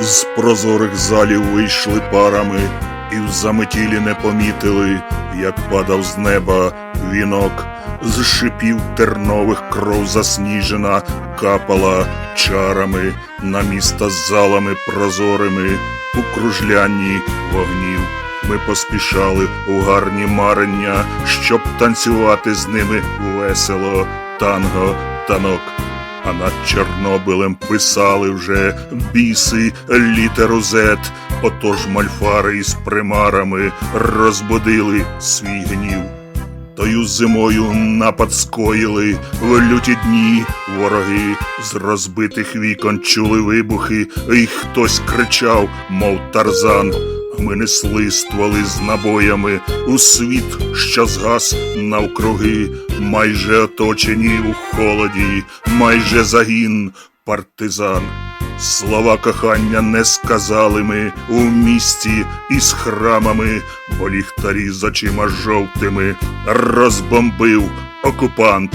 З прозорих залів вийшли парами, і в заметілі не помітили, як падав з неба вінок, з шипів тернових кров засніжена, капала чарами на міста з залами прозорими, у кружлянні вогнів. Ми поспішали у гарні марення, щоб танцювати з ними весело, танго, танок. А над Чорнобилем писали вже біси літеру Z. Отож мальфари із примарами розбудили свій гнів. Тою зимою напад скоїли в люті дні вороги з розбитих вікон чули вибухи, і хтось кричав, мов тарзан. Ми несли стволи з набоями у світ, що згас навкруги, майже оточені у холоді, майже загін партизан. Слова кохання не сказали ми у місті із храмами, бо ліхтарі з очима жовтими розбомбив окупант.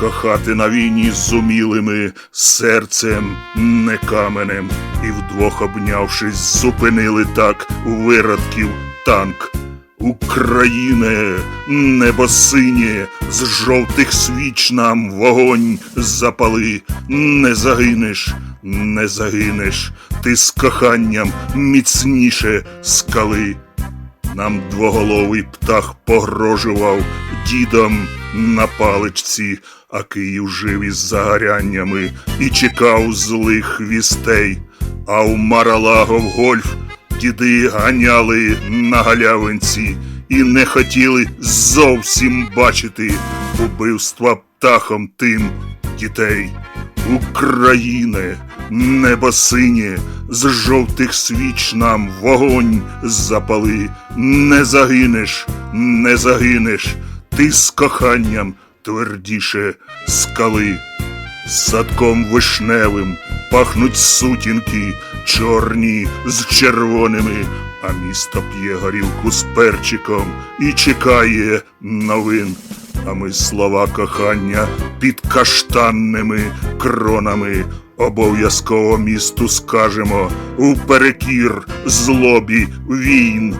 Кохати на війні з умілими серцем не каменем, і вдвох обнявшись, зупинили так у виродків танк. Україне, небо синє, з жовтих свіч нам вогонь запали, не загинеш, не загинеш, ти з коханням міцніше скали. Нам двоголовий птах погрожував дідом на паличці, а Київ жив із загоряннями і чекав злих вістей. А у Маралаго в гольф діди ганяли на галявинці і не хотіли зовсім бачити убивства птахом тим дітей. Україне, небо синє, з жовтих свіч нам вогонь запали. Не загинеш, не загинеш, ти з коханням твердіше скали. Садком вишневим пахнуть сутінки, чорні з червоними, а місто п'є горілку з перчиком і чекає новин. А ми слова кохання під каштанними кронами обов'язково місту скажемо уперекір злобі війн.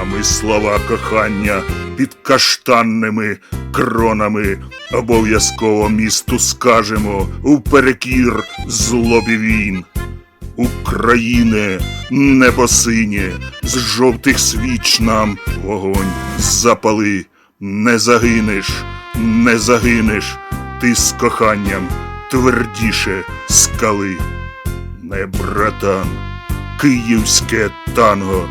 А ми слова кохання під каштанними кронами обов'язково місту скажемо уперекір злобі війн. Україне, небо синє, з жовтих свіч нам вогонь запали, не загинеш, не загинеш, ти з коханням твердіше скали. Не братан, київське танго.